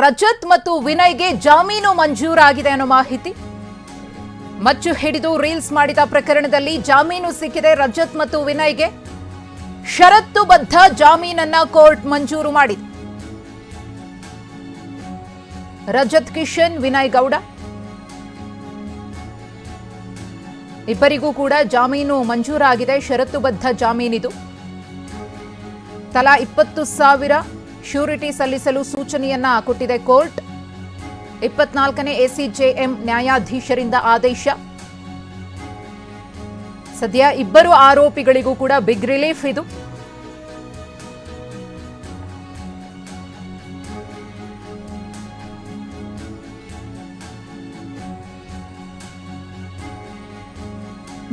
ರಜತ್ ಮತ್ತು ವಿನಯ್ಗೆ ಜಾಮೀನು ಮಂಜೂರಾಗಿದೆ ಅನ್ನೋ ಮಾಹಿತಿ. ಮಚ್ಚು ಹಿಡಿದು ರೀಲ್ಸ್ ಮಾಡಿದ ಪ್ರಕರಣದಲ್ಲಿ ಜಾಮೀನು ಸಿಕ್ಕಿದೆ ರಜತ್ ಮತ್ತು ವಿನಯ್ಗೆ. ಷರತ್ತುಬದ್ಧ ಜಾಮೀನನ್ನ ಕೋರ್ಟ್ ಮಂಜೂರು ಮಾಡಿದೆ. ರಜತ್ ಕಿಶನ್, ವಿನಯ್ ಗೌಡ. ಇಬ್ಬರಿಗೂ ಕೂಡ ಜಾಮೀನು ಮಂಜೂರಾಗಿದೆ, ಷರತ್ತುಬದ್ಧ ಜಾಮೀನಿದು. ತಲಾ ಇಪ್ಪತ್ತು ಸಾವಿರ ಶ್ಯೂರಿಟಿ ಸಲ್ಲಿಸಲು ಸೂಚನೆಯನ್ನ ಕೊಟ್ಟಿದೆ ಕೋರ್ಟ್. ಇಪ್ಪತ್ನಾಲ್ಕನೇ ಎಸಿಜೆಎಂ ನ್ಯಾಯಾಧೀಶರಿಂದ ಆದೇಶ. ಸದ್ಯ ಇಬ್ಬರು ಆರೋಪಿಗಳಿಗೂ ಕೂಡ ಬಿಗ್ ರಿಲೀಫ್ ಇದು.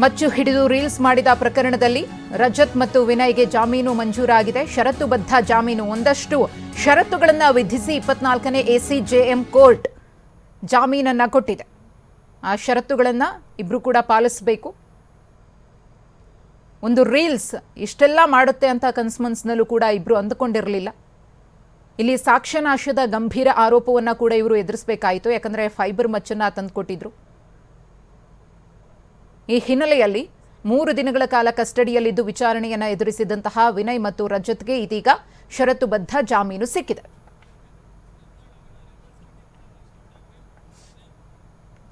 ಮಚ್ಚು ಹಿಡಿದು ರೀಲ್ಸ್ ಮಾಡಿದ ಪ್ರಕರಣದಲ್ಲಿ ರಜತ್ ಮತ್ತು ವಿನಯ್ಗೆ ಜಾಮೀನು ಮಂಜೂರಾಗಿದೆ. ಷರತ್ತುಬದ್ಧ ಜಾಮೀನು ಒಂದಷ್ಟು. ಷರತ್ತುಗಳನ್ನು ವಿಧಿಸಿ ಇಪ್ಪತ್ನಾಲ್ಕನೇ ಎಸಿಜೆಎಂ ಕೋರ್ಟ್ ಜಾಮೀನನ್ನು ಕೊಟ್ಟಿದೆ. ಆ ಷರತ್ತುಗಳನ್ನು ಇಬ್ಬರು ಕೂಡ ಪಾಲಿಸಬೇಕು. ಒಂದು ರೀಲ್ಸ್ ಇಷ್ಟೆಲ್ಲ ಮಾಡುತ್ತೆ ಅಂತ ಕನ್ಸ್ಮನ್ಸ್ನಲ್ಲೂ ಕೂಡ ಇಬ್ಬರು ಅಂದುಕೊಂಡಿರಲಿಲ್ಲ. ಇಲ್ಲಿ ಸಾಕ್ಷ್ಯನಾಶದ ಗಂಭೀರ ಆರೋಪವನ್ನು ಕೂಡ ಇವರು ಎದುರಿಸಬೇಕಾಯಿತು. ಯಾಕಂದರೆ ಫೈಬರ್ ಮಚ್ಚನ್ನು ತಂದುಕೊಟ್ಟಿದ್ರು. ಈ ಹಿನ್ನೆಲೆಯಲ್ಲಿ ಮೂರು ದಿನಗಳ ಕಾಲ ಕಸ್ಟಡಿಯಲ್ಲಿದ್ದು ವಿಚಾರಣೆಯನ್ನು ಎದುರಿಸಿದಂತಹ ವಿನಯ್ ಮತ್ತು ರಜತ್ಗೆ ಇದೀಗ ಷರತ್ತುಬದ್ಧ ಜಾಮೀನು ಸಿಕ್ಕಿದೆ.